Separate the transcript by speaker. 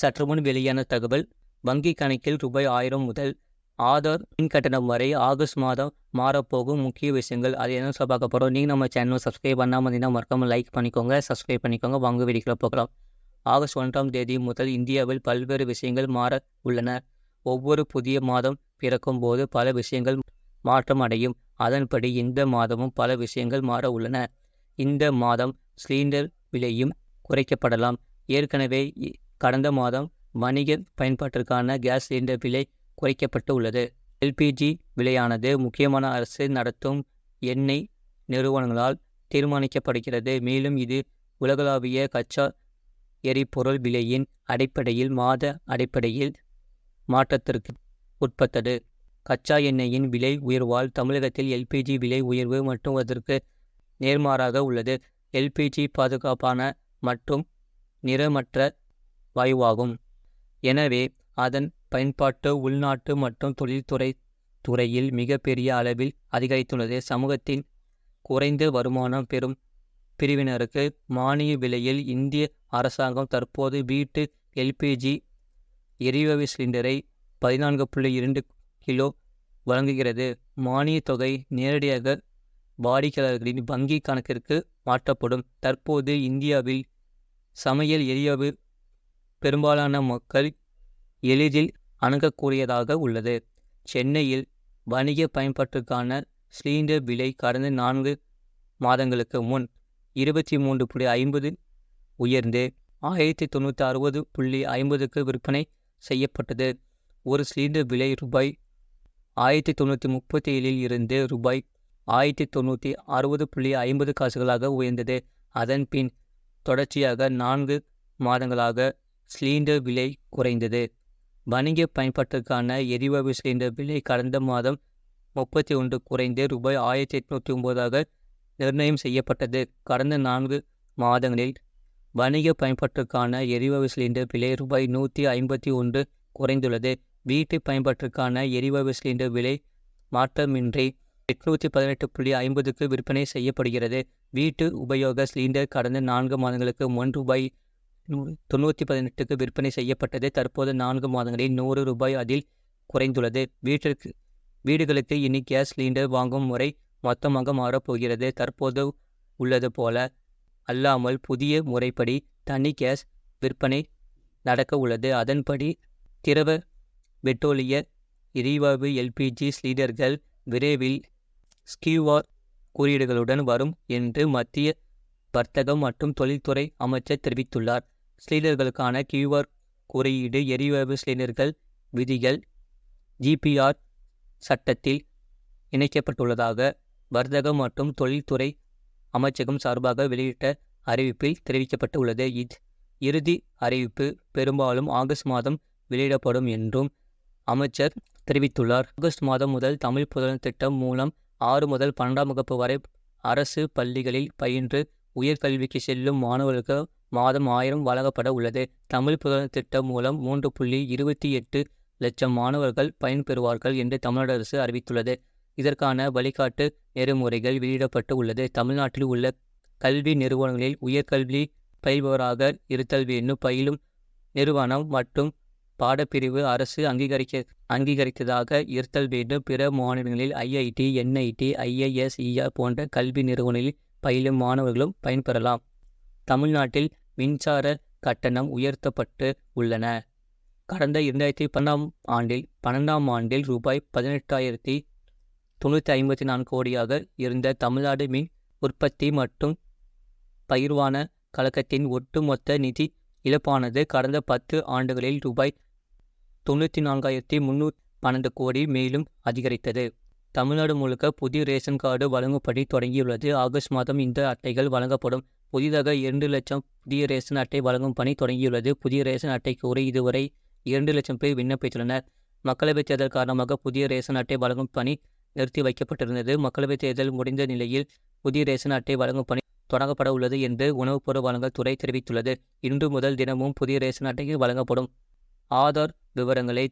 Speaker 1: சற்று முன் வெளியான தகவல் வங்கி கணக்கில் ரூபாய் ஆயிரம் முதல் ஆதார் மின் கட்டணம் வரை ஆகஸ்ட் மாதம் மாறப்போகும் முக்கிய விஷயங்கள். அது என்ன சொல்ல பார்க்க போகிறோம் நீங்கள் நம்ம சேனல் சப்ஸ்கிரைப் பண்ணாமல் இருந்தீங்கன்னா மறக்காமல் லைக் பண்ணிக்கோங்க சப்ஸ்கிரைப் பண்ணிக்கோங்க. வாங்க வீடியோக்குள்ள போகலாம். ஆகஸ்ட் ஒன்றாம் தேதி முதல் இந்தியாவில் பல்வேறு விஷயங்கள் மாற உள்ளன. ஒவ்வொரு புதிய மாதம் பிறக்கும் போது பல விஷயங்கள் மாற்றம் அடையும். அதன்படி இந்த மாதமும் பல விஷயங்கள் மாற உள்ளன. இந்த மாதம் சிலிண்டர் விலையும் குறைக்கப்படலாம். ஏற்கனவே கடந்த மாதம் வணிக பயன்பாட்டிற்கான கேஸ் சிலிண்டர் விலை குறைக்கப்பட்டு உள்ளது எல்பிஜி விலையானது முக்கியமான அரசு நடத்தும் எண்ணெய் நிறுவனங்களால் தீர்மானிக்கப்படுகிறது. மேலும் இது உலகளாவிய கச்சா எரிபொருள் விலையின் அடிப்படையில் மாத அடிப்படையில் மாற்றத்திற்கு உட்பட்டது. கச்சா எண்ணெயின் விலை உயர்வால் தமிழகத்தில் எல்பிஜி விலை உயர்வு மற்றும் அதற்கு நேர்மாறாக உள்ளது. எல்பிஜி பாதுகாப்பான மற்றும் நிறமற்ற வாயுவாகும். எனவே அதன் பயன்பாட்டு உள்நாட்டு மற்றும் தொழில்துறை துறையில் மிகப்பெரிய அளவில் அதிகரித்துள்ளது. சமூகத்தின் குறைந்த வருமானம் பெறும் பிரிவினருக்கு மானிய விலையில் இந்திய அரசாங்கம் தற்போது வீட்டு எல்பிஜி எரிவாயு சிலிண்டரை பதினான்கு புள்ளி இரண்டு கிலோ வழங்குகிறது. மானியத் தொகை நேரடியாக வாடிக்கையாளர்களின் வங்கி கணக்கிற்கு மாற்றப்படும். தற்போது இந்தியாவில் சமையல் எரிவாயு பெரும்பாலான மக்கள் எளிதில் அணுகக்கூடியதாக உள்ளது. சென்னையில் வணிக பயன்பாட்டுக்கான சிலிண்டர் விலை கடந்த நான்கு மாதங்களுக்கு முன் இருபத்தி மூன்று புள்ளி ஐம்பது உயர்ந்து ஆயிரத்தி தொண்ணூற்றி அறுபது புள்ளி ஐம்பதுக்கு விற்பனை செய்யப்பட்டது. ஒரு சிலிண்டர் விலை ரூபாய் ஆயிரத்தி தொண்ணூற்றி முப்பத்தி ஏழில் இருந்து ரூபாய் ஆயிரத்தி தொண்ணூற்றி அறுபது புள்ளி ஐம்பது காசுகளாக உயர்ந்தது. அதன் பின் தொடர்ச்சியாக நான்கு மாதங்களாக சிலிண்டர் விலை குறைந்தது. வணிக பயன்பாட்டிற்கான எரிவாயு சிலிண்டர் விலை கடந்த மாதம் முப்பத்தி ஒன்று குறைந்து ரூபாய் ஆயிரத்தி எட்நூற்றி ஒன்பதாக நிர்ணயம் செய்யப்பட்டது. கடந்த நான்கு மாதங்களில் வணிக பயன்பாட்டிற்கான எரிவாயு சிலிண்டர் விலை ரூபாய் நூற்றி ஐம்பத்தி ஒன்று குறைந்துள்ளது. வீட்டு பயன்பாட்டிற்கான எரிவாயு சிலிண்டர் விலை மாற்றமின்றி எட்நூற்றி பதினெட்டு புள்ளி ஐம்பதுக்கு விற்பனை செய்யப்படுகிறது. வீட்டு உபயோக சிலிண்டர் கடந்த நான்கு மாதங்களுக்கு முன் ரூபாய் நூறு தொண்ணூற்றி பதினெட்டுக்கு விற்பனை செய்யப்பட்டது. தற்போது நான்கு மாதங்களில் நூறு ரூபாய் அதில் குறைந்துள்ளது. வீட்டிற்கு வீடுகளுக்கு இனி கேஸ் சிலிண்டர் வாங்கும் முறை மொத்தமாக மாறப்போகிறது தற்போது உள்ளது போல அல்லாமல் புதிய முறைப்படி தனி கேஸ் விற்பனை நடக்க உள்ளது. அதன்படி திரவ பெட்ரோலிய எரிவாயு எல்பிஜி சிலிண்டர்கள் விரைவில் ஸ்கியூஆர் குறியீடுகளுடன் வரும் என்று மத்திய வர்த்தகம் மற்றும் தொழில்துறை அமைச்சர் தெரிவித்துள்ளார். சிலிண்டர்களுக்கான கியூஆர் குறியீடு எரிவாயு சிலிண்டர்கள் விதிகள் ஜிபிஆர் சட்டத்தில் இணைக்கப்பட்டுள்ளதாக வர்த்தகம் மற்றும் தொழில்துறை அமைச்சகம் சார்பாக வெளியிட்ட அறிவிப்பில் தெரிவிக்கப்பட்டுள்ளது. இத் இறுதி அறிவிப்பு பெரும்பாலும் ஆகஸ்ட் மாதம் வெளியிடப்படும் என்றும் அமைச்சர் தெரிவித்துள்ளார். ஆகஸ்ட் மாதம் முதல் தமிழ் புதன் திட்டம் மூலம் ஆறு முதல் பன்னெண்டாம் வகுப்பு வரை அரசு பள்ளிகளில் பயின்று உயர்கல்விக்கு செல்லும் மாணவர்களுக்கு மாதம் ஆயிரம் வழங்கப்பட உள்ளது. தமிழ் புதல் திட்டம் மூலம் மூன்று புள்ளி இருபத்தி எட்டு லட்சம் மாணவர்கள் பயன்பெறுவார்கள் என்று தமிழ்நாடு அரசு அறிவித்துள்ளது. இதற்கான வழிகாட்டு நெறிமுறைகள் வெளியிடப்பட்டு உள்ளது. தமிழ்நாட்டில் உள்ள கல்வி நிறுவனங்களில் உயர்கல்வி பயில்பவராக இருத்தல் வேண்டும் பயிலும் நிறுவனம் மற்றும் பாடப்பிரிவு அரசு அங்கீகரிக்க அங்கீகரித்ததாக இருத்தல் வேண்டும் பிற மாநிலங்களில் ஐஐடி என்ஐடி ஐஐஎஸ்இஆ போன்ற கல்வி நிறுவனங்களில் பயிலும் மாணவர்களும் பயன்பெறலாம். தமிழ்நாட்டில் மின்சார கட்டணம் உயர்த்தப்பட்டு உள்ளன. கடந்த இரண்டாயிரத்தி பன்னெண்டாம் ஆண்டில் பன்னெண்டாம் ஆண்டில் ரூபாய் பதினெட்டாயிரத்தி தொண்ணூற்றி ஐம்பத்தி நான்கு கோடியாக இருந்த தமிழ்நாடு மின் உற்பத்தி மற்றும் பயிர்வான கழகத்தின் ஒட்டுமொத்த நிதி இழப்பானது கடந்த பத்து ஆண்டுகளில் ரூபாய் தொண்ணூற்றி நான்காயிரத்தி முந்நூற்றி பன்னெண்டு கோடி மேலும் அதிகரித்தது. தமிழ்நாடு முழுக்க புதிய ரேஷன் கார்டு வழங்கும்படி தொடங்கியுள்ளது. ஆகஸ்ட் மாதம் இந்த அட்டைகள் வழங்கப்படும். புதிதாக இரண்டு லட்சம் புதிய ரேஷன் அட்டை வழங்கும் பணி தொடங்கியுள்ளது. புதிய ரேஷன் அட்டை கோரி இதுவரை இரண்டு லட்சம் பேர் விண்ணப்பித்துள்ளனர். மக்களவைத் தேர்தல் காரணமாக புதிய ரேஷன் அட்டை வழங்கும் பணி நிறுத்தி வைக்கப்பட்டிருந்தது. மக்களவைத் தேர்தல் முடிந்த நிலையில் புதிய ரேஷன் அட்டை வழங்கும் பணி தொடங்கப்பட உள்ளது என்று உணவுப் பொருள் வழங்கல் துறை தெரிவித்துள்ளது. இன்று முதல் தினமும் புதிய ரேஷன் அட்டைகள் வழங்கப்படும். ஆதார் விவரங்களை